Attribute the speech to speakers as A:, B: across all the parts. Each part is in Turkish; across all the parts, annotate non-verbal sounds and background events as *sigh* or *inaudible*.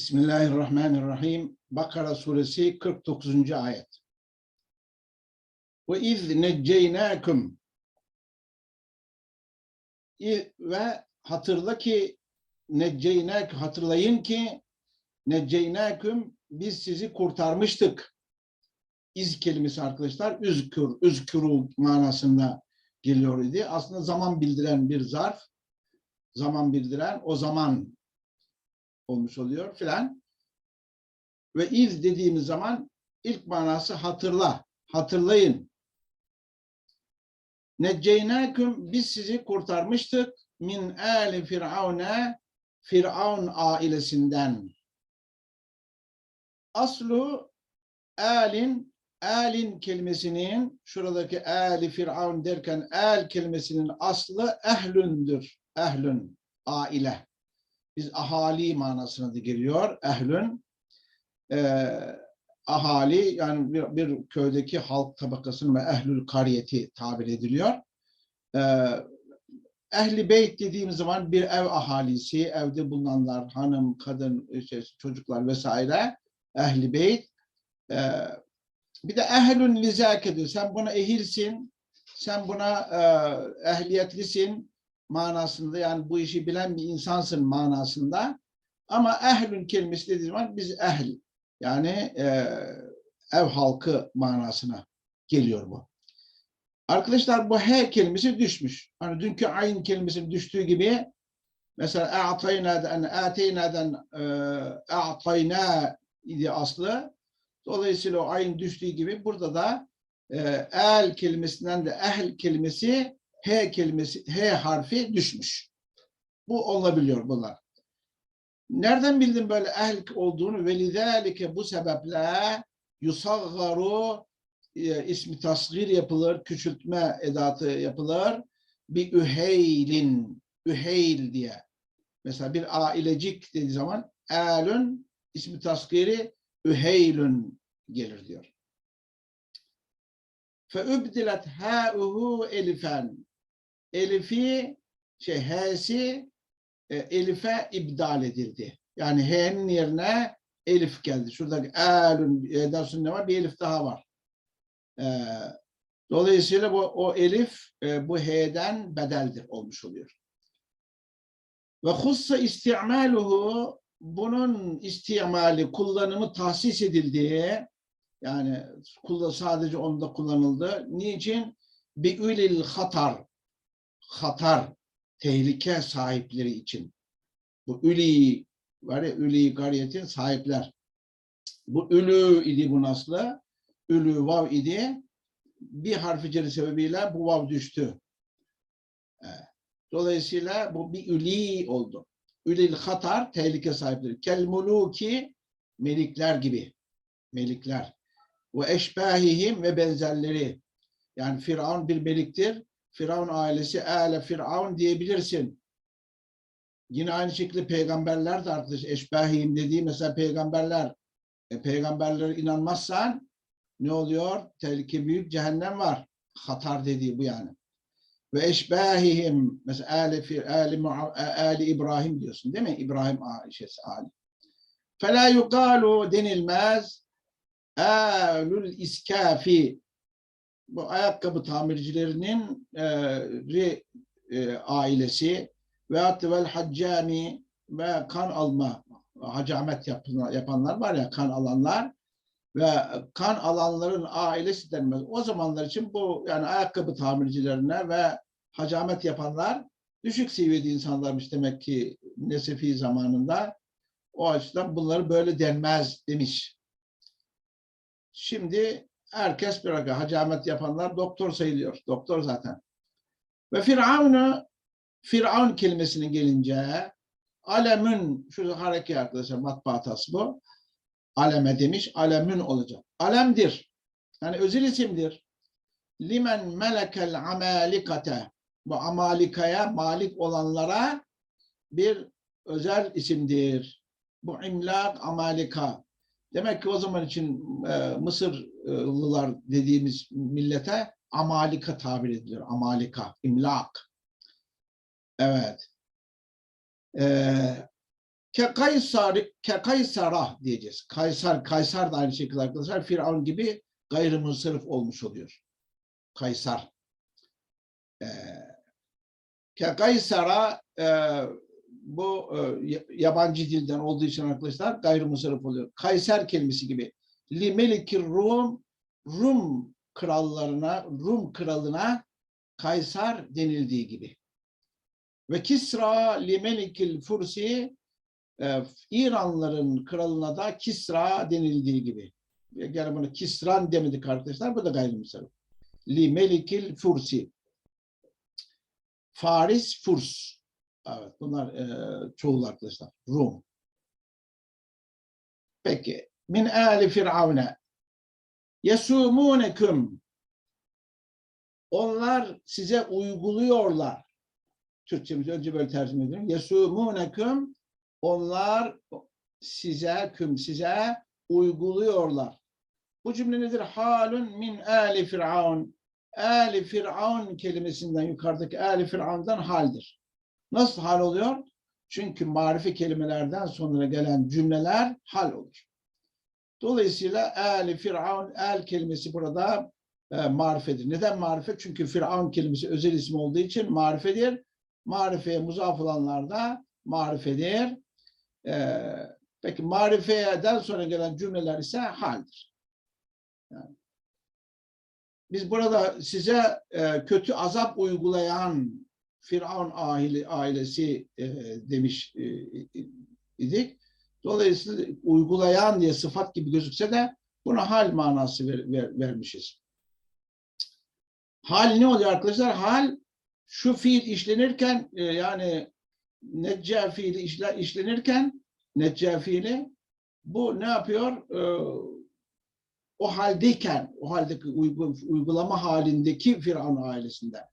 A: Bismillahirrahmanirrahim. Bakara suresi 49. ayet. Ve iz necceynâkum İ- ve hatırla ki necceynâk hatırlayın ki necceynâkum biz sizi kurtarmıştık. İz kelimesi arkadaşlar üzkür, üzkürü manasında geliyor idi. Aslında zaman bildiren bir zarf. Zaman bildiren o zaman olmuş oluyor filan. Ve iz dediğimiz zaman ilk manası hatırla, hatırlayın. Necceynâküm biz sizi kurtarmıştık min âli firavne Firavun ailesinden. Aslu alin alin kelimesinin şuradaki ali firavun derken el kelimesinin aslı ehlündür. Ehlün aile. Biz ahali manasına da geliyor. Ehlün eee, ahali yani bir, bir köydeki halk tabakasının ve ehlül kariyeti tabir ediliyor. Eee ehli beyt dediğimiz zaman bir ev ahalisi, evde bulunanlar, hanım, kadın, işte çocuklar vesaire, ehli beyt. Ee, bir de ehlün lizâke diyor. Sen buna ehilsin, sen buna e, ehliyetlisin manasında yani bu işi bilen bir insansın manasında. Ama ehlün kelimesi dediği zaman biz ehl yani e, ev halkı manasına geliyor bu. Arkadaşlar bu he kelimesi düşmüş. Hani dünkü ayn kelimesinin düştüğü gibi mesela a'tayna'dan a'tayna'dan a'tayna idi aslı. Dolayısıyla o ayn düştüğü gibi burada da e, el kelimesinden de ehl kelimesi he kelimesi he harfi düşmüş. Bu olabiliyor bunlar. Nereden bildin böyle ehl olduğunu? Velidâlike bu sebeple yusaggaru e, ismi tasgir yapılır, küçültme edatı yapılır. Bir üheylin, üheyl diye. Mesela bir ailecik dediği zaman elün ismi tasgiri üheylün gelir diyor. Feübdilet hâuhu elifen. Elifi, şey h'si e, elife ibdal edildi. Yani h'nin yerine elif geldi. Şuradaki elün e, dersin ne var? Bir elif daha var. Ee, dolayısıyla bu o elif e, bu h'den bedeldir olmuş oluyor. Ve hussa istimaluhu bunun istimali, kullanımı tahsis edildiği yani sadece onda kullanıldı. Niçin? Bi ülil hatar hatar tehlike sahipleri için. Bu üli var ya üli gariyetin sahipler. Bu ülü idi bu aslı ülü vav idi. Bir harfi ceri sebebiyle bu vav düştü. Dolayısıyla bu bir üli oldu. Ülil hatar tehlike sahipleri. Kel muluki melikler gibi. Melikler. Ve eşbahihim ve benzerleri. Yani Firavun bir meliktir. Firavun ailesi e'le Firavun diyebilirsin. Yine aynı şekilde peygamberler de arkadaş eşbahihim dediği mesela peygamberler. E, peygamberlere inanmazsan ne oluyor? Tehlike büyük cehennem var. Hatar dediği bu yani. Ve eşbahihim mesela Ali, Ali, Ali İbrahim diyorsun değil mi? İbrahim Aişesi Ali. Fela yukalu denilmez alul iskafi bu ayakkabı tamircilerinin e, e, ailesi ve vel haccami ve kan alma hacamet yapanlar var ya kan alanlar ve kan alanların ailesi denmez. O zamanlar için bu yani ayakkabı tamircilerine ve hacamet yapanlar düşük seviyede insanlarmış demek ki Nesefi zamanında. O açıdan bunları böyle denmez demiş. Şimdi herkes bir arada hacamet yapanlar doktor sayılıyor. Doktor zaten. Ve Firavun'u Firavun kelimesine gelince alemin şu hareket arkadaşlar matbaatası bu aleme demiş, alemün olacak. Alemdir. Yani özel isimdir. Limen melekel amalikate. Bu amalikaya malik olanlara bir özel isimdir. Bu imlak amalika. Demek ki o zaman için e, Mısırlılar dediğimiz millete amalika tabir edilir. Amalika, imlak. Evet. Ee, Ke Kaysar, ke Kaysara diyeceğiz. Kaysar, Kaysar da aynı şekilde arkadaşlar Firavun gibi gayrimünsarif olmuş oluyor. Kaysar. Ee, Kaysara e, bu e, ya- yabancı dilden olduğu için arkadaşlar gayrimünsarif oluyor. Kayser kelimesi gibi. Li melikir Rum, Rum krallarına, Rum kralına Kaysar denildiği gibi. Ve Kisra li melikil Fursi e, İranlıların kralına da Kisra denildiği gibi. Gene bunu Kisran demedik arkadaşlar. Bu da gayrimüslim. Li melikil Fursi. Faris, Furs. Evet bunlar e, çoğul arkadaşlar. Rum. Peki. Min ali firavne. Yesumunekum. Onlar size uyguluyorlar. Türkçemiz önce böyle tercüme ediyorum. Yesumunekum. Onlar size, küm size uyguluyorlar. Bu cümle nedir? Halun min ali firavun. Ali firavun kelimesinden yukarıdaki ali firavundan haldir. Nasıl hal oluyor? Çünkü marifi kelimelerden sonra gelen cümleler hal olur. Dolayısıyla ali firavun, el kelimesi burada e, marifedir. Neden marifet? Çünkü firavun kelimesi özel isim olduğu için marifedir. Marifeye muzaf olanlar da marifedir. Ee, peki marifeden sonra gelen cümleler ise haldir. Yani, biz burada size e, kötü azap uygulayan Firavun aile, ailesi e, demiş e, idik. Dolayısıyla uygulayan diye sıfat gibi gözükse de buna hal manası ver, ver- vermişiz. Hal ne oluyor arkadaşlar? Hal şu fiil işlenirken e, yani necca fiili işle, işlenirken necca fiili bu ne yapıyor? Ee, o haldeyken, o haldeki uygu- uygulama halindeki Firavun ailesinden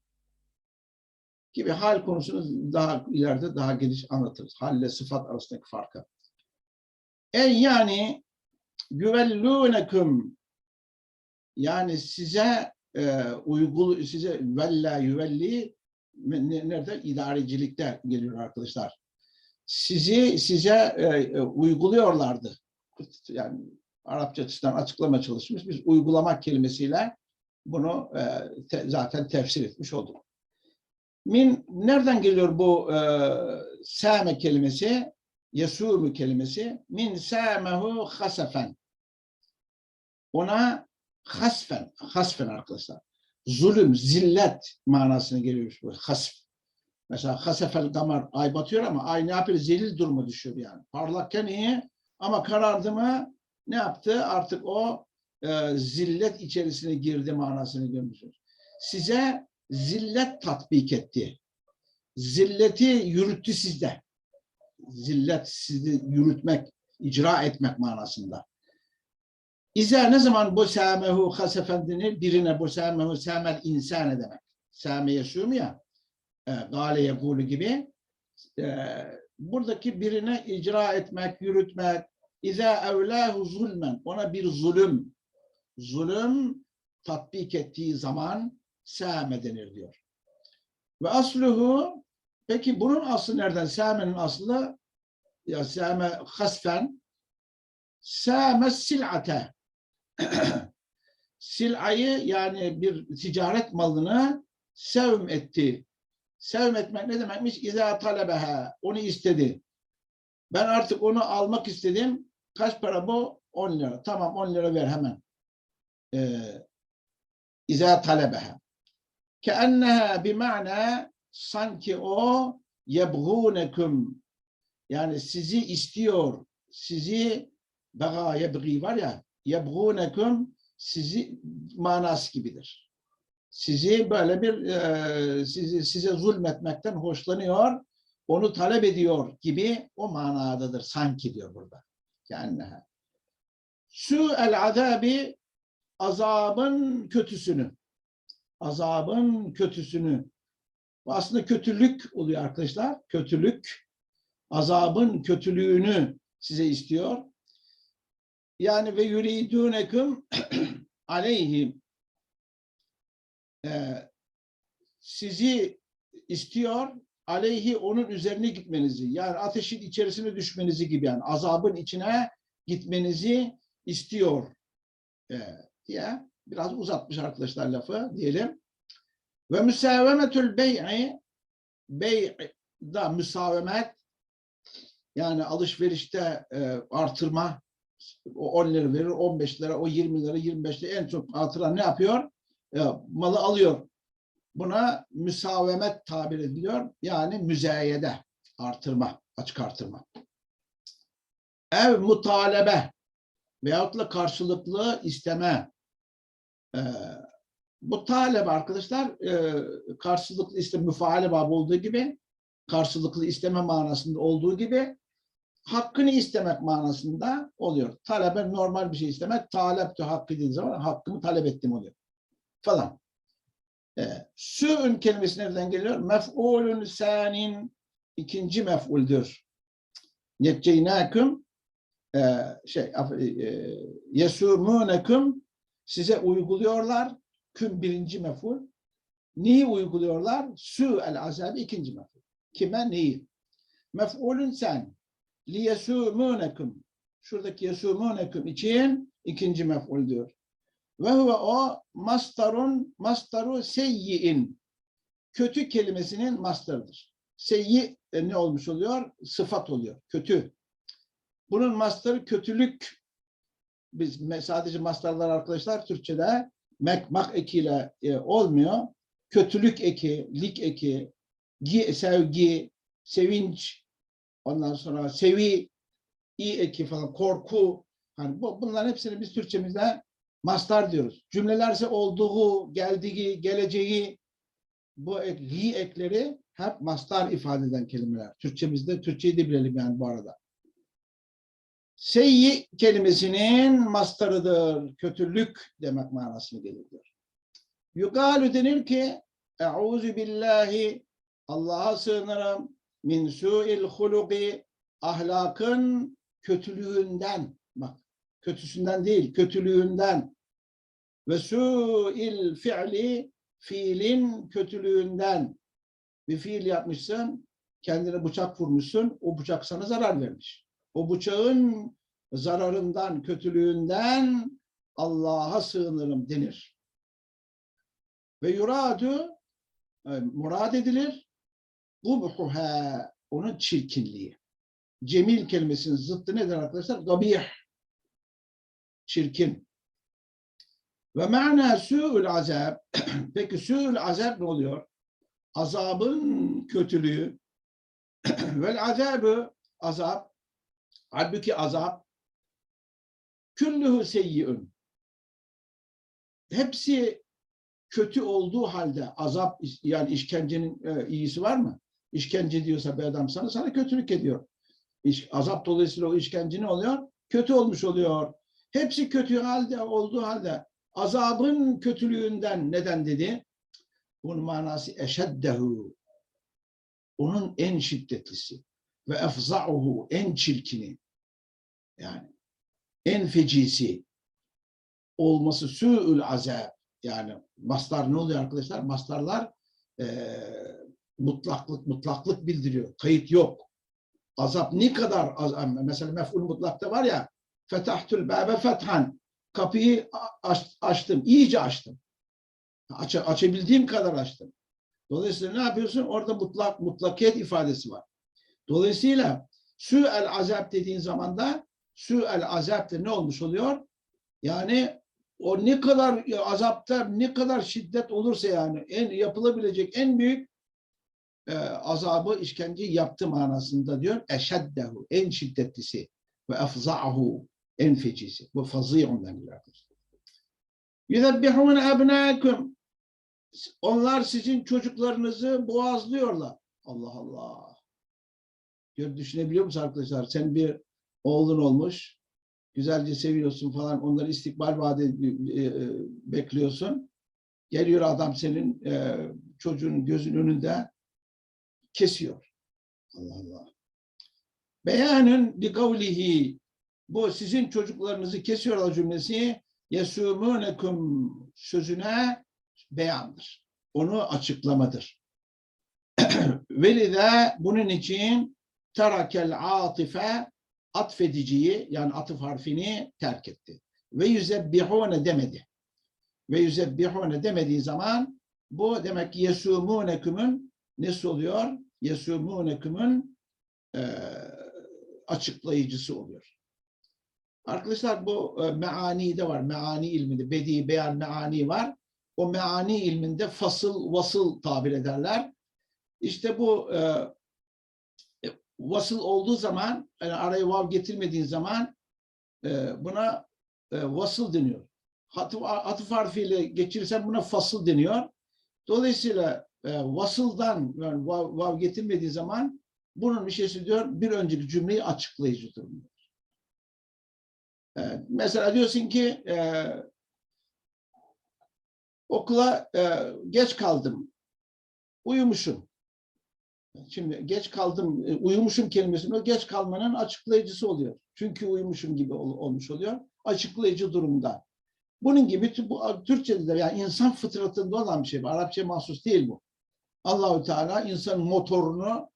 A: gibi hal konusunu daha ileride daha geniş anlatırız. Halle sıfat arasındaki farkı. En yani güvellûnekum yani size e, uygulu size vella yüvelli ne- nerede idarecilikte geliyor arkadaşlar. Sizi size e, e, uyguluyorlardı. Yani Arapça açıdan açıklama çalışmış. Biz uygulamak kelimesiyle bunu e, te- zaten tefsir etmiş olduk. Min nereden geliyor bu e, sâme kelimesi? Yesûmü kelimesi. Min sâmehu hasefen. Ona hasfen, hasfen arkadaşlar. Zulüm, zillet manasına geliyormuş bu hasf. Mesela hasefel damar ay batıyor ama ay ne yapıyor? Zelil duruma düşüyor yani. Parlakken iyi ama karardı mı ne yaptı? Artık o e, zillet içerisine girdi manasını görmüşsünüz. Size zillet tatbik etti. Zilleti yürüttü sizde. Zillet sizi yürütmek, icra etmek manasında. İza ne zaman bu sâmehu hasefen denir? Birine bu sâmehu sâmel insane demek. Sâme yaşıyor mu ya? E, Gale yekulu gibi. E, buradaki birine icra etmek, yürütmek. İza evlâhu zulmen. Ona bir zulüm. Zulüm tatbik ettiği zaman sâme denir diyor. Ve asluhu peki bunun aslı nereden? Sâmenin aslı ya sâme hasfen sâme sil'ate *clears throat* sil'ayı yani bir ticaret malını sevm etti. Sevm etmek ne demekmiş? İzâ talebeha. Onu istedi. Ben artık onu almak istedim. Kaç para bu? 10 lira. Tamam 10 lira ver hemen. Ee, İzâ talebeha. Keenneha bima'na sanki o yebgûnekum yani sizi istiyor, sizi bega yebgî var ya yebgûnekum sizi manası gibidir. Sizi böyle bir e, sizi, size zulmetmekten hoşlanıyor, onu talep ediyor gibi o manadadır sanki diyor burada. Yani su el azabi azabın kötüsünü azabın kötüsünü bu aslında kötülük oluyor arkadaşlar. Kötülük azabın kötülüğünü size istiyor. Yani ve yuridûnekum *clears throat* aleyhim Ee, sizi istiyor aleyhi onun üzerine gitmenizi yani ateşin içerisine düşmenizi gibi yani azabın içine gitmenizi istiyor ee, diye biraz uzatmış arkadaşlar lafı diyelim. Ve müsavemetül bey'i bey'da müsavemet yani alışverişte e, artırma o 10 lira verir 15 lira o 20 lira 25 lira en çok artıran ne yapıyor? E, malı alıyor. Buna müsavemet tabir ediliyor. Yani müzayede artırma, açık artırma. Ev mutalebe veyahut da karşılıklı isteme. Ee, mutalebe arkadaşlar e, karşılıklı isteme müfaale babı olduğu gibi karşılıklı isteme manasında olduğu gibi hakkını istemek manasında oluyor. Talebe normal bir şey istemek. Talep de hakkı dediği zaman hakkımı talep ettim oluyor. Falan. E, Sü'ün kelimesi nereden geliyor? Mef'ulün senin ikinci mef'uldür. Yetceynâküm e, şey e, yesûmûneküm size uyguluyorlar. Küm birinci mef'ul. Neyi uyguluyorlar? Sü el azabı ikinci mef'ul. Kime neyi? Mef'ulün sen. Liyesûmûneküm. Şuradaki yesûmûneküm için ikinci mef'ul diyor. Ve huve o mastarun, mastaru seyyi'in. Kötü kelimesinin mastarıdır. Seyyi e, ne olmuş oluyor? Sıfat oluyor. Kötü. Bunun mastarı kötülük. Biz sadece mastarlar arkadaşlar Türkçe'de mek mak ekiyle e, olmuyor. Kötülük eki, lik eki, gi, sevgi, sevinç, ondan sonra sevi, i eki falan, korku. Hani bu, bunların hepsini biz Türkçemizde mastar diyoruz. Cümlelerse olduğu, geldiği, geleceği bu ek, li ekleri hep mastar ifade eden kelimeler. Türkçemizde, Türkçeyi de bilelim yani bu arada. Seyyi kelimesinin mastarıdır. Kötülük demek manasını gelir diyor. Yukalu denir ki Euzu billahi Allah'a sığınırım min su'il huluki ahlakın kötülüğünden bak kötüsünden değil kötülüğünden ve su'il fi'li fiilin kötülüğünden bir fiil yapmışsın kendine bıçak vurmuşsun o bıçak sana zarar vermiş. O bıçağın zararından, kötülüğünden Allah'a sığınırım denir. Ve yuradu e, murad edilir gubhuha onun çirkinliği. Cemil kelimesinin zıttı nedir arkadaşlar? Gabih. Çirkin. Ve ma'na su'ul azab. *clears throat* Peki su'ul azab ne oluyor? Azabın kötülüğü. *clears throat* Vel azabı azab. Halbuki azap küllühü seyyi'ün. Hepsi kötü olduğu halde azap yani işkencenin e, iyisi var mı? İşkence diyorsa bir adam sana sana kötülük ediyor. İş, azap dolayısıyla o işkence ne oluyor? Kötü olmuş oluyor. Hepsi kötü halde olduğu halde azabın kötülüğünden neden dedi? Bunun manası eşeddehu. Onun en şiddetlisi ve efza'uhu en çirkini yani en fecisi olması su'ül azab yani mastar ne oluyor arkadaşlar? Mastarlar e, mutlaklık mutlaklık bildiriyor. Kayıt yok. Azap ne kadar az, mesela mef'ul mutlakta var ya fetahtül bâbe fethan kapıyı aç, açtım. iyice açtım. Aç, açabildiğim kadar açtım. Dolayısıyla ne yapıyorsun? Orada mutlak mutlakiyet ifadesi var. Dolayısıyla su'el azap dediğin zaman da su'el azap de ne olmuş oluyor? Yani o ne kadar azapta ne kadar şiddet olursa yani en yapılabilecek en büyük e, azabı işkence yaptı manasında diyor. Eşeddehu en şiddetlisi ve efza'ahu en fecisi. Bu fazî'un denir arkadaşlar. Yüzebbihûne ebnâküm onlar sizin çocuklarınızı boğazlıyorlar. Allah Allah. Düşünebiliyor musun arkadaşlar? Sen bir oğlun olmuş, güzelce seviyorsun falan, onları istikbal vaadi e, e, bekliyorsun. Geliyor adam senin e, çocuğun gözünün önünde kesiyor. Allah Allah. Beyanın bi kavlihi bu sizin çocuklarınızı kesiyorlar cümlesi yesumunekum sözüne beyandır. Onu açıklamadır. *clears throat* Velide bunun için terakel atife atfediciyi yani atıf harfini terk etti. Ve yüzebbihune demedi. Ve yüzebbihune demediği zaman bu demek ki yesumunekum'un nesi oluyor? Yesumunekum'un eee açıklayıcısı oluyor. Arkadaşlar bu e, meani de var. Meani ilminde bedi beyan meani var. O meani ilminde fasıl vasıl tabir ederler. İşte bu e, e, vasıl olduğu zaman yani araya vav getirmediğin zaman e, buna e, vasıl deniyor. Atıf, atıf harfiyle geçirirsen buna fasıl deniyor. Dolayısıyla e, vasıldan yani vav, vav getirmediği zaman bunun bir şeysi diyor bir önceki cümleyi açıklayıcı durumda. E, mesela diyorsun ki e, okula e, geç kaldım. Uyumuşum. Şimdi geç kaldım, e, uyumuşum kelimesinin o geç kalmanın açıklayıcısı oluyor. Çünkü uyumuşum gibi ol, olmuş oluyor. Açıklayıcı durumda. Bunun gibi bu Türkçe'de de yani insan fıtratında olan bir şey. Arapça mahsus değil bu. Allahü Teala insan motorunu,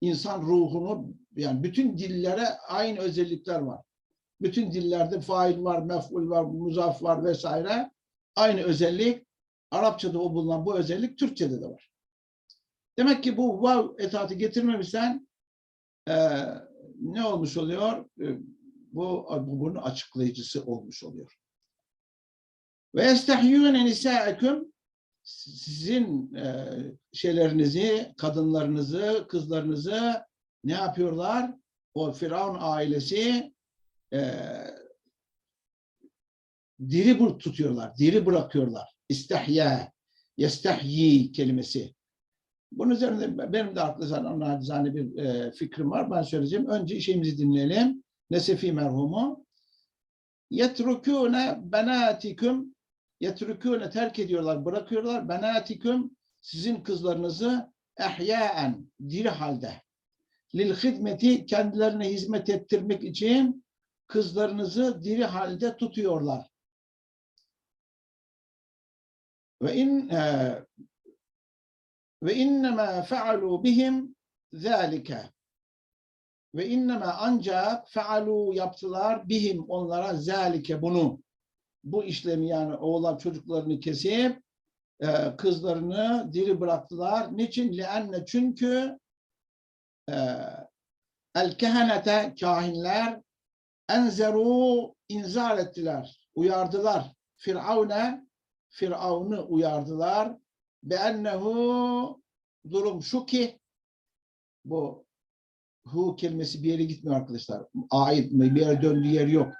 A: insan ruhunu yani bütün dillere aynı özellikler var. Bütün dillerde fail var, mef'ul var, muzaf var vesaire. Aynı özellik Arapçada o bulunan bu özellik Türkçede de var. Demek ki bu vav etatı getirmemişsen e, ne olmuş oluyor? E, bu, bu bunun açıklayıcısı olmuş oluyor. Ve estehyûne nisâeküm sizin e, şeylerinizi, kadınlarınızı, kızlarınızı ne yapıyorlar? O Firavun ailesi e, diri tutuyorlar, diri bırakıyorlar. İstihya, yestahyi kelimesi. Bunun üzerinde benim de aklı nacizane bir e, fikrim var. Ben söyleyeceğim. Önce işimizi dinleyelim. Nesefi merhumu. Yetrukûne benâtiküm yetrukûne terk ediyorlar, bırakıyorlar. Benâtiküm sizin kızlarınızı ehyaen diri halde. Lil hizmeti kendilerine hizmet ettirmek için kızlarınızı diri halde tutuyorlar. Ve in e, ve innema fealu bihim zalike ve innema ancak fealu yaptılar bihim onlara zalike bunu bu işlemi yani oğlan çocuklarını kesip e, kızlarını diri bıraktılar. Niçin? Lianne çünkü e, el kehenete kahinler enzeru inzar ettiler, uyardılar. Firavun'e Firavun'u uyardılar. Beennehu durum şu ki bu hu kelimesi bir yere gitmiyor arkadaşlar. Ait? Bir yere döndüğü yer yok.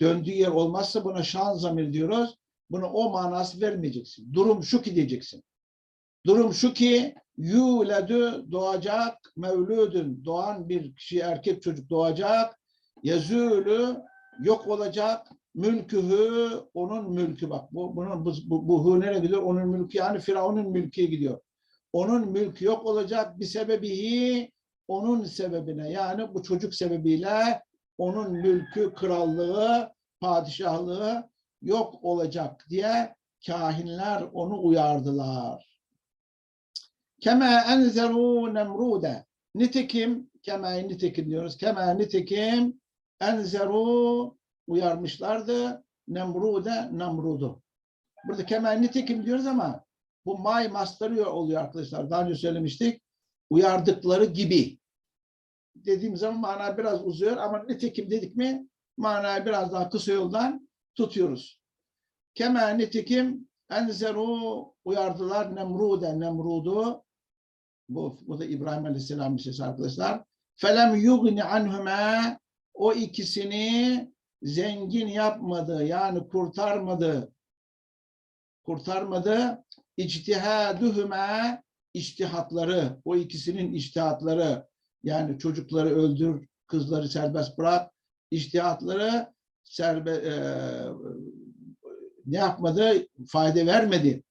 A: Döndüğü yer olmazsa buna şan zamir diyoruz. Buna o manası vermeyeceksin. Durum şu ki diyeceksin. Durum şu ki yuledü doğacak mevludun doğan bir kişi erkek çocuk doğacak yazülü yok olacak mülkühü onun mülkü bak bu bunun bu, bu, bu hu nereye gidiyor onun mülkü yani Firavun'un mülküye gidiyor onun mülkü yok olacak bir sebebihi onun sebebine yani bu çocuk sebebiyle onun mülkü krallığı padişahlığı yok olacak diye kahinler onu uyardılar. Keme enzeru nemrude. Nitekim, keme nitekim diyoruz. Keme nitekim enzeru uyarmışlardı. Nemrude, Nemrudu. Burada keme nitekim diyoruz ama bu may mastarı oluyor arkadaşlar. Daha önce söylemiştik. Uyardıkları gibi. Dediğim zaman mana biraz uzuyor ama nitekim dedik mi manayı biraz daha kısa yoldan tutuyoruz. Keme nitekim enzeru uyardılar Nemrude, Nemrudu. Bu, bu da İbrahim Aleyhisselam bir sesi arkadaşlar. Felem yugni anhuma o ikisini zengin yapmadı yani kurtarmadı. Kurtarmadı. İctihaduhuma iştihatları, o ikisinin iştihatları yani çocukları öldür, kızları serbest bırak, iştihatları serbe, e, ne yapmadı? Fayda vermedi.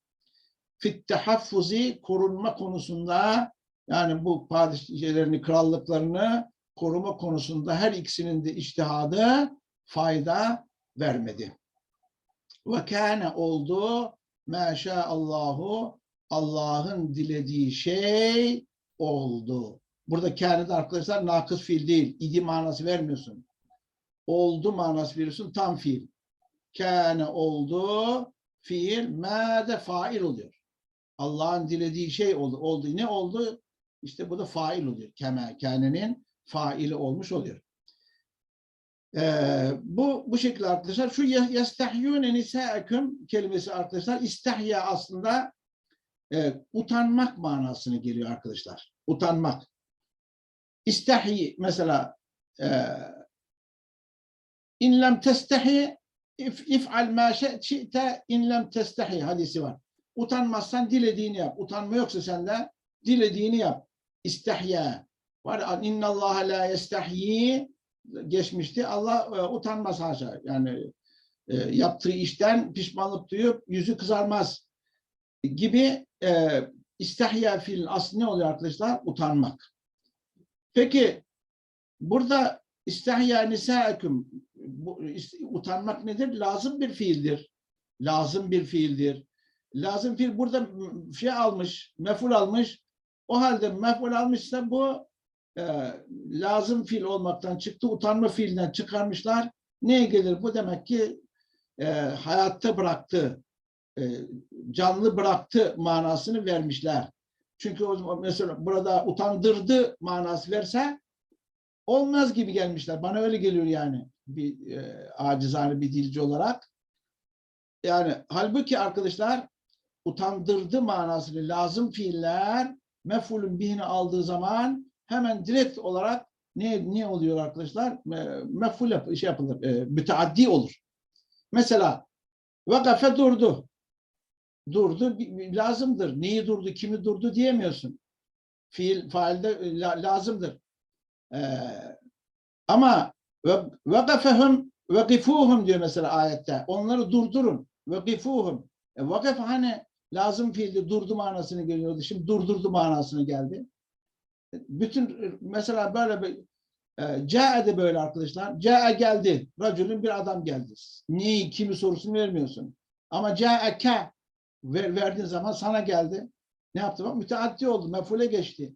A: Fit tehaffuzi korunma konusunda yani bu padişahlarını, krallıklarını koruma konusunda her ikisinin de iştihadı fayda vermedi. Ve kâne oldu Allahu Allah'ın dilediği şey oldu. Burada kâne de arkadaşlar nakıs fiil değil. idi manası vermiyorsun. Oldu manası veriyorsun tam fiil. Kâne oldu fiil mâde fail oluyor. Allah'ın dilediği şey oldu. oldu. Ne oldu? İşte bu da fail oluyor. Keme, kânenin faili olmuş oluyor. Ee, bu bu şekilde arkadaşlar şu yestehyûne nisâeküm kelimesi arkadaşlar istihya aslında e, utanmak manasını geliyor arkadaşlar. Utanmak. İstahyi mesela e, in lem testehi if, if'al ma şe'te in lem testehi hadisi var. Utanmazsan dilediğini yap. Utanma yoksa sende dilediğini yap. İstihya. Var inna Allah la yestahyi geçmişti. Allah e, utanmaz haşa. Yani e, yaptığı işten pişmanlık duyup yüzü kızarmaz gibi e, istihya fiilin aslı ne oluyor arkadaşlar? Utanmak. Peki burada istihya nisâeküm bu, utanmak nedir? Lazım bir fiildir. Lazım bir fiildir. Lazım fiil burada şey almış, meful almış. O halde meful almışsa bu e, lazım fiil olmaktan çıktı. Utanma fiilinden çıkarmışlar. Neye gelir? Bu demek ki e, hayatta bıraktı, e, canlı bıraktı manasını vermişler. Çünkü o mesela burada utandırdı manası verse olmaz gibi gelmişler. Bana öyle geliyor yani bir e, acizane bir dilci olarak. Yani halbuki arkadaşlar utandırdı manasını lazım fiiller mefulün bihini aldığı zaman hemen direkt olarak ne ne oluyor arkadaşlar? Meful yap, şey yapılır, e, müteaddi olur. Mesela vakafe durdu. Durdu lazımdır. Neyi durdu, kimi durdu diyemiyorsun. Fiil faalde e, la, lazımdır. Ee, ama vakafehum vakifuhum diyor mesela ayette. Onları durdurun. Vakifuhum. E, vakaf hani lazım fiilde durdu manasını geliyordu. Şimdi durdurdu manasını geldi. Bütün mesela böyle bir e, Ca'e de böyle arkadaşlar. Ca'e geldi. Racülün bir adam geldi. Neyi, kimi sorusunu vermiyorsun. Ama Ca'eke ver, verdiğin zaman sana geldi. Ne yaptı? Bak müteaddi oldu. Mefule geçti.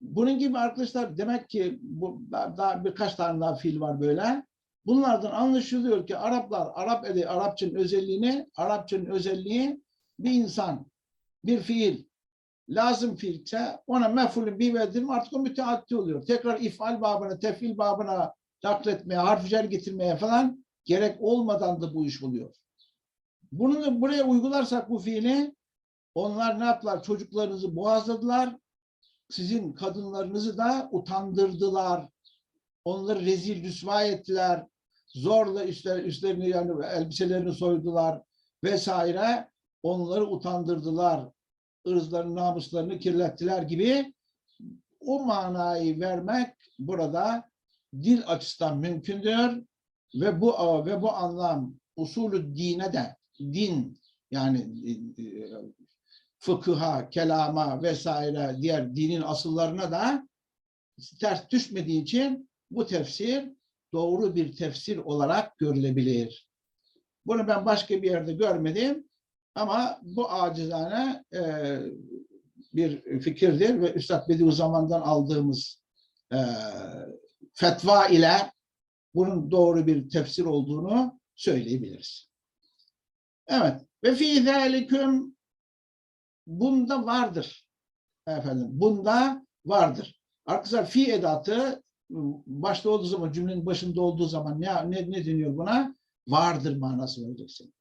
A: Bunun gibi arkadaşlar demek ki bu, daha birkaç tane daha fiil var böyle. Bunlardan anlaşılıyor ki Araplar, Arap ede, Arapçanın özelliğini, Arapçanın özelliği bir insan, bir fiil, lazım fiilse ona mefulün bir verdim artık o müteaddi oluyor. Tekrar ifal babına, tefil babına nakletmeye, harf cer getirmeye falan gerek olmadan da bu iş oluyor. Bunu buraya uygularsak bu fiili onlar ne yaptılar? Çocuklarınızı boğazladılar. Sizin kadınlarınızı da utandırdılar. Onları rezil rüsva ettiler. Zorla üstler, üstlerini yani elbiselerini soydular vesaire. Onları utandırdılar. Irzlarını, namuslarını kirlettiler gibi o manayı vermek burada dil açısından mümkündür ve bu ve bu anlam usulü dine de din yani e, e, fıkıha, kelama vesaire diğer dinin asıllarına da ters düşmediği için bu tefsir doğru bir tefsir olarak görülebilir. Bunu ben başka bir yerde görmedim ama bu acizane e, bir fikirdir ve Üstad Bediüzzaman'dan aldığımız e, fetva ile bunun doğru bir tefsir olduğunu söyleyebiliriz. Evet. Ve fi zaliküm bunda vardır. Efendim, bunda vardır. Arkadaşlar fi edatı başta olduğu zaman, cümlenin başında olduğu zaman ne, ne, ne deniyor buna? Vardır manası vereceksin.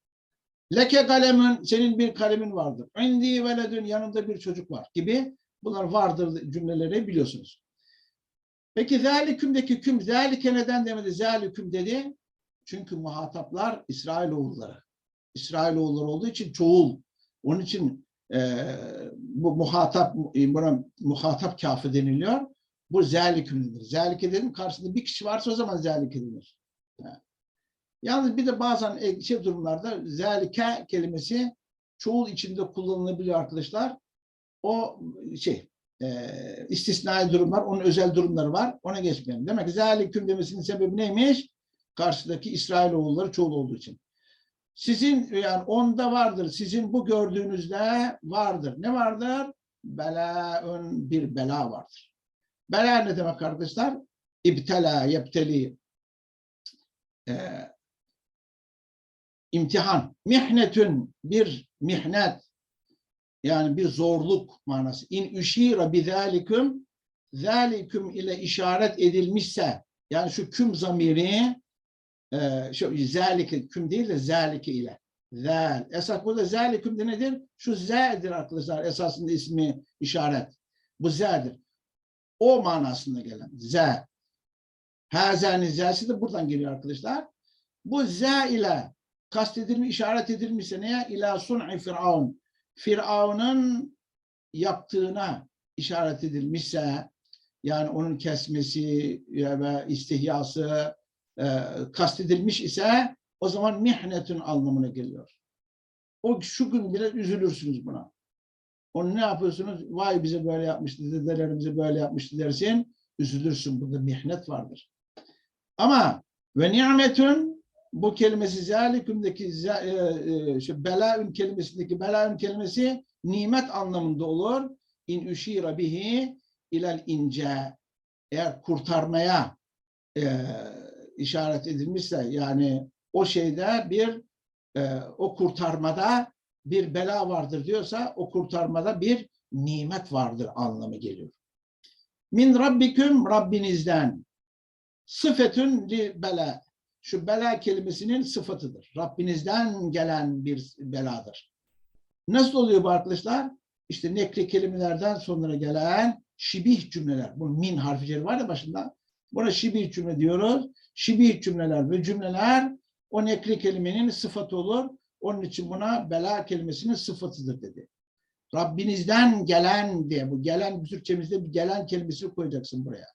A: Leke kalemin, senin bir kalemin vardır. İndi veledün, yanında bir çocuk var gibi. Bunlar vardır cümleleri biliyorsunuz. Peki zalikümdeki küm, zalike neden demedi? Zaliküm dedi. Çünkü muhataplar İsrailoğulları. İsrailoğulları olduğu için çoğul. Onun için e, bu muhatap buna muhatap kafı deniliyor. Bu zelikümdür. Zelike dedim karşısında bir kişi varsa o zaman zelike denir. Yalnız bir de bazen şey durumlarda zelike kelimesi çoğul içinde kullanılabiliyor arkadaşlar. O şey e, istisnai durumlar, onun özel durumları var. Ona geçmeyelim. Demek ki zeliküm demesinin sebebi neymiş? Karşıdaki İsrailoğulları çoğul olduğu için. Sizin yani onda vardır. Sizin bu gördüğünüzde vardır. Ne vardır? belaun bir bela vardır. Bela ne demek kardeşler? İbtela, yebteli. Ee, imtihan. Mihnetün bir mihnet. Yani bir zorluk manası. İn üşira bizalikum zalikum ile işaret edilmişse yani şu küm zamiri e, şu zalike küm değil de zalike ile zal. Esas burada zalikum de nedir? Şu z'dir arkadaşlar esasında ismi işaret. Bu z'dir. O manasında gelen z. Hazenin z'si de buradan geliyor arkadaşlar. Bu z ile kastedilmiş, işaret edilmişse neye? İlâ sun'i firavun. Firavun'un yaptığına işaret edilmişse yani onun kesmesi ve istihyası e, kastedilmiş ise o zaman mihnetün anlamına geliyor. O şu gün bile üzülürsünüz buna. Onu ne yapıyorsunuz? Vay bize böyle yapmıştı, dedelerimize böyle yapmıştı dersin. Üzülürsün. Burada mihnet vardır. Ama ve nimetün bu kelimesi zalikümdeki za- e, e, şu belaün kelimesindeki belaün kelimesi nimet anlamında olur. İn üşira bihi ilel ince eğer kurtarmaya e, işaret edilmişse yani o şeyde bir e, o kurtarmada bir bela vardır diyorsa o kurtarmada bir nimet vardır anlamı geliyor. Min rabbiküm Rabbinizden sıfetün li bela şu bela kelimesinin sıfatıdır. Rabbinizden gelen bir beladır. Nasıl oluyor bu arkadaşlar? İşte nekli kelimelerden sonra gelen şibih cümleler. Bu min harfi var ya başında. Buna şibih cümle diyoruz. Şibih cümleler ve cümleler o nekli kelimenin sıfatı olur. Onun için buna bela kelimesinin sıfatıdır dedi. Rabbinizden gelen diye bu gelen Türkçemizde bir gelen kelimesini koyacaksın buraya.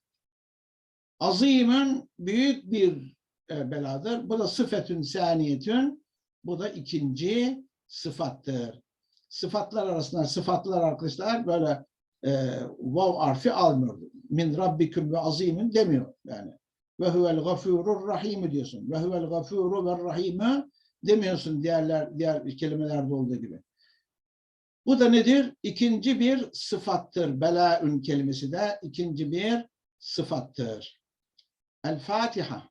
A: Azimün büyük bir beladır. Bu da sıfetün saniyetün. Bu da ikinci sıfattır. Sıfatlar arasında sıfatlar arkadaşlar böyle e, vav harfi almıyor. Min rabbiküm ve azimin demiyor yani. Ve huvel gafurur rahim diyorsun. Ve huvel gafuru ve rahimu demiyorsun diğerler diğer kelimelerde olduğu gibi. Bu da nedir? İkinci bir sıfattır. Belaün kelimesi de ikinci bir sıfattır. El Fatiha.